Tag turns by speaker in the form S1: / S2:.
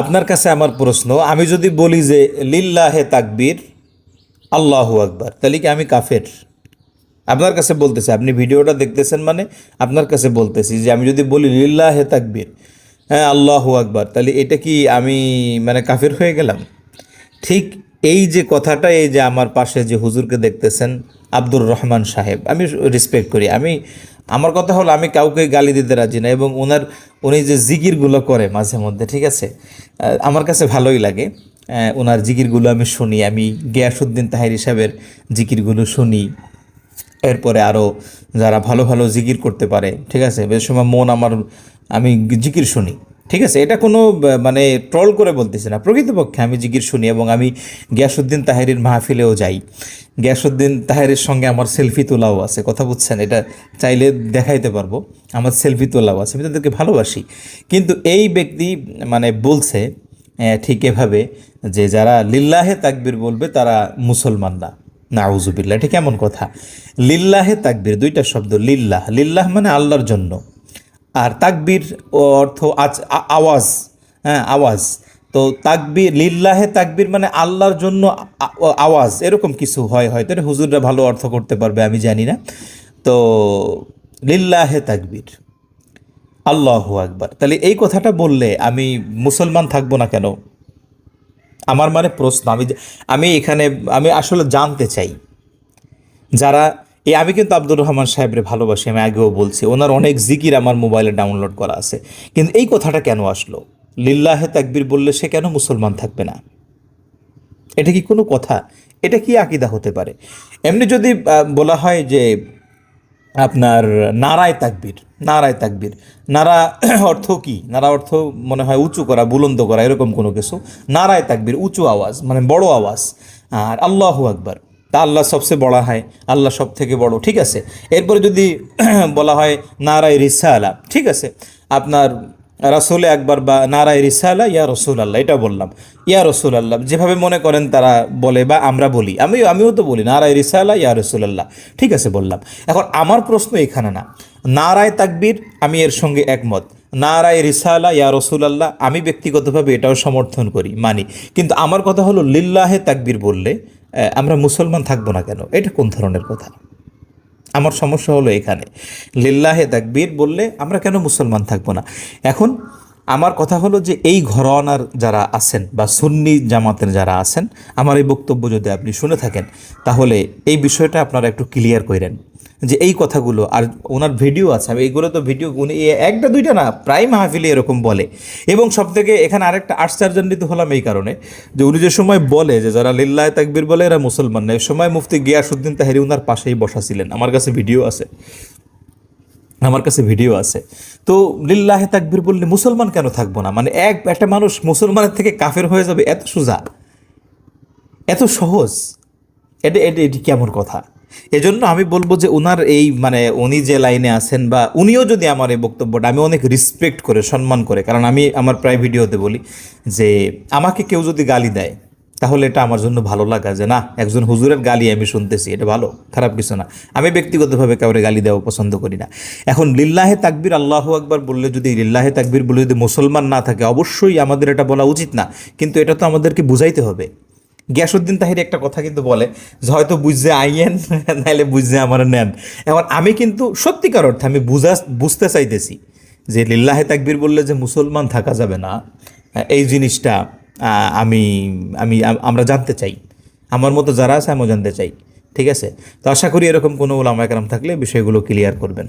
S1: আপনার কাছে আমার প্রশ্ন, আমি যদি বলি যে লিল্লাহে তাকবীর, আল্লাহু আকবার, তাহলে কি আমি কাফের? আপনার কাছে বলতেছি, আপনি ভিডিওটা দেখতেছেন মানে আপনার কাছে বলতেছি যে আমি যদি বলি লিল্লাহে তাকবীর হ্যাঁ আল্লাহ আকবার, তাহলে এটা কি আমি মানে কাফের হয়ে গেলাম? ঠিক এই যে কথাটা, এই যে আমার পাশে যে হুজুরকে দেখতেছেন আব্দুর রহমান সাহেব, আমি রেসপেক্ট করি। আমি, আমার কথা হলো আমি কাউকে গালি দিতে রাজি না এবং ওনার উনি যে জিকিরগুলো করে মাঝে মধ্যে, ঠিক আছে? আমার কাছে ভালোই লাগে। ওনার জিকিরগুলো আমি শুনি, আমি গিয়াসুদ্দিন তাহির সাহেবের জিকিরগুলো শুনি। এরপরে আরও যারা ভালো ভালো জিকির করতে পারে, ঠিক আছে? বেশ সময় মন আমার, আমি জিকির শুনি। ঠিক আছে, এটা কোনো মানে ট্রল করে বলতেছি না। প্রকৃতপক্ষে আমি জিকির শুনি এবং আমি গিয়াসুদ্দিন তাহেরির মাহফিলেও যাই। গিয়াসুদ্দিন তাহেরের সঙ্গে আমার সেলফি তোলাও আছে, কথা বুঝছেন? এটা চাইলে দেখাইতে পারব। আমার সেলফি তোলাও আছে, আমি তাদেরকে ভালোবাসি। কিন্তু এই ব্যক্তি মানে বলছে ঠিক এভাবে যে যারা লিল্লাহে তাকবির বলবে, তারা মুসলমান না। নাউজুবিল্লাহ, এটা কেমন কথা? লিল্লাহে তাকবির, দুইটা শব্দ, লিল্লাহ। লিল্লাহ মানে আল্লাহর জন্য। আর তাকবির অর্থ আজ আওয়াজ হ্যাঁ আওয়াজ। তো তাকবির, লিল্লাহে তাকবির মানে আল্লাহর জন্য আওয়াজ। এরকম কিছু হয় হয়তো, এটা হুজুররা ভালো অর্থ করতে পারবে, আমি জানি না। তো লিল্লাহে তাকবির। আল্লাহ আকবার। তাহলে এই কথাটা বললে আমি মুসলমান থাকব না কেন? আমার মানে প্রশ্ন, আমি আমি এখানে, আমি আসলে জানতে চাই। যারা এই আমি কিন্তু আব্দুর রহমান সাহেবরে ভালোবাসি, আমি আগেও বলছি, ওনার অনেক জিকির আমার মোবাইলে ডাউনলোড করা আছে। কিন্তু এই কথাটা কেন আসলো? লিল্লাহে তাকবির বললে সে কেন মুসলমান থাকবে না? এটা কি কোনো কথা? এটা কি আকিদা হতে পারে? এমনি যদি বলা হয় যে আপনার নারায় তাকবির নারায় তাকবির, নারা অর্থ কি? নারা অর্থ মনে হয় উঁচু করা, বুলন্দ করা, এরকম কোনো কিছু। নারায় তাকবির, উঁচু আওয়াজ মানে বড় আওয়াজ। আর আল্লাহু আকবার। তা আল্লাহ সবচেয়ে বড় হয়, আল্লাহ সব থেকে বড়, ঠিক আছে? এরপরে যদি বলা হয় নারায় রিসালা, ঠিক আছে? আপনার রাসুলে একবার বা নারায় রিসালা, ইয়া রসুল আল্লাহ এটা বললাম। ইয়া রসুল আল্লাহ যেভাবে মনে করেন তারা বলে বা আমরা বলি। আমি, আমিও তো বলি, নারায় রিসালা, ইয়া রসুল আল্লাহ ঠিক আছে বললাম। এখন আমার প্রশ্ন এখানে না, নারায় তাকবির আমি এর সঙ্গে একমত। নারায় রিসালা, ইয়া রসুল আল্লাহ আমি ব্যক্তিগতভাবে এটাও সমর্থন করি, মানি। কিন্তু আমার কথা হলো, লিল্লাহে তাকবীর বললে আমরা মুসলমান থাকব না কেন? এটা কোন ধরনের কথা? আমার সমস্যা হলো এখানে। লিল্লাহে তাকবীর বললে আমরা কেন মুসলমান থাকব না? এখন আমার কথা হলো যে এই ঘরানার যারা আছেন বা সুন্নি জামাতের যারা আছেন, আমার এই বক্তব্য যদি আপনি শুনে থাকেন, তাহলে এই বিষয়টা আপনারা একটু ক্লিয়ার করেন যে এই কথাগুলো, আর ওনার ভিডিও আছে, আমি এইগুলো তো ভিডিও, উনি একটা দুইটা না, প্রায় মাহফিলে এরকম বলে। এবং সব থেকে এখানে আরেকটা আশ্চর্যান্বিত হলাম এই কারণে, যে উনি যে সময় বলে, যে যারা লিল্লাহ তাকবির বলে, এরা মুসলমান না। সময় মুফতি গিয়াসুদ্দিন তাহেরি উনার পাশেই বসা ছিলেন। আমার কাছে ভিডিও আছে। আমার কাছে ভিডিও আছে। তো লিল্লাহে তাকবির বললে মুসলমান কেন থাকব না? মানে এক, একটা মানুষ মুসলমানের থেকে কাফের হয়ে যাবে, এত সোজা? এত সহজ? এটা এটা, এটি কেমন কথা? এজন্য আমি বলব যে ওনার এই মানে উনি যে লাইনে আছেন বা উনিও যদি আমার এই বক্তব্যটা আমি অনেক রেসপেক্ট করে, সম্মান করে, কারণ আমি আমার প্রায় ভিডিওতে বলি যে আমাকে কেউ যদি গালি দেয়, তাহলে এটা আমার জন্য ভালো লাগা যে না, একজন হুজুরের গালি আমি শুনতেছি, এটা ভালো, খারাপ কিছু না। আমি ব্যক্তিগতভাবে কাউরে গালি দেওয়া পছন্দ করি না। এখন লিল্লাহে তাকবির আল্লাহ আকবার বললে যদি, লিল্লাহে তাকবির বলে যদি মুসলমান না থাকে, অবশ্যই আমাদের এটা বলা উচিত না। কিন্তু এটা তো আমাদেরকে বুঝাইতে হবে। গিয়াসুদ্দিন তাহির একটা কথা কিন্তু বলে যে, হয়তো বুঝছে আইয়েন নাইলে বুঝছে আমার নেন। এখন আমি কিন্তু সত্যিকার অর্থে আমি বুঝা, বুঝতে চাইতেছি যে, লিল্লাহে তাকবির বললে যে মুসলমান থাকা যাবে না। এই জিনিসটা আমি আমি আমরা জানতে চাই। আমার মতো যারা আছে, আমিও জানতে চাই। ঠিক আছে? তো আশা করি এরকম কোনো ওলামা একরাম থাকলে বিষয়গুলো ক্লিয়ার করবেন।